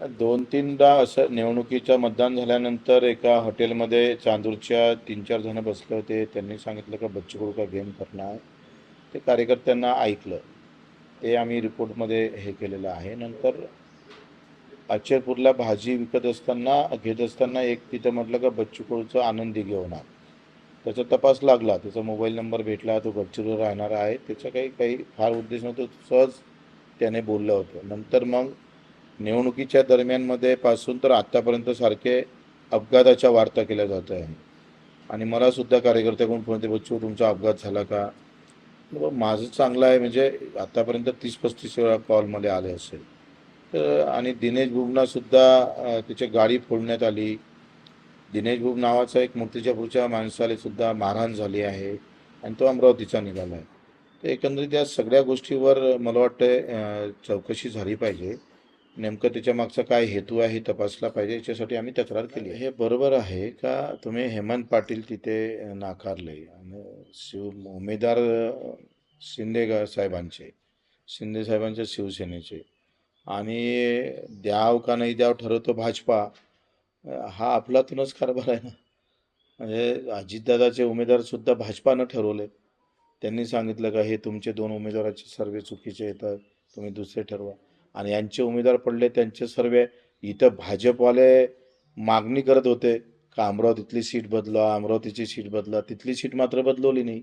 दोन तीनदा असं निवडणुकीचं मतदान झाल्यानंतर एका हॉटेलमध्ये चांदूरच्या तीन चार जण बसले होते. त्यांनी सांगितलं का बच्चू कडू का गेम करणार. ते कार्यकर्त्यांना ऐकलं. ते आम्ही रिपोर्टमध्ये हे केलेलं आहे. नंतर अचरपूरला भाजी विकत असताना घेत असताना एक तिथं म्हटलं का बच्चू कडूचा आनंदी घेवणार त्याचा तपास लागला. त्याचा मोबाईल नंबर भेटला. तो गडचिरोली राहणार आहे. त्याचा काही काही फार उद्देश नव्हतो. सहज त्याने बोललं होतं. नंतर मग निवडणुकीच्या दरम्यानमध्ये पासून तर आत्तापर्यंत सारखे अपघाताच्या वार्ता केल्या जात आहे आणि मलासुद्धा कार्यकर्त्याकडून फोन ते बच्चू तुमचा अपघात झाला का? माझं चांगलं आहे म्हणजे आत्तापर्यंत तीस पस्तीस वेळा कॉलमध्ये आले असेल. तर आणि दिनेश बुबनासुद्धा त्याची गाडी फोडण्यात आली. दिनेश बुब नावाचा एक मूर्तिजापूरच्या माणसाला सुद्धा मारहाण झाली आहे आणि तो अमरावतीचा निघाला आहे. तर एकंदरीत या सगळ्या गोष्टीवर मला वाटतं चौकशी झाली पाहिजे. नेमकं त्याच्या मागचा काय हेतू आहे हे तपासला पाहिजे याच्यासाठी आम्ही तक्रार केली आहे. हे बरोबर आहे का तुम्ही हेमंत पाटील तिथे नाकारले? आणि शिव उमेदवार शिंदे साहेबांचे शिंदे साहेबांच्या शिवसेनेचे. आणि द्याव का नाही द्याव ठरवतो भाजपा. हा आपलातूनच कारभार आहे ना. म्हणजे अजितदादाचे उमेदवारसुद्धा भाजपानं ठरवले. त्यांनी सांगितलं का हे तुमचे दोन उमेदवाराचे सर्वे चुकीचे येतात तुम्ही दुसरे ठरवा. आणि यांचे उमेदवार पडले त्यांचे सर्व इथं भाजपवाले मागणी करत होते का अमरावतीतली सीट बदला अमरावतीची सीट बदला तिथली सीट मात्र बदलवली नाही.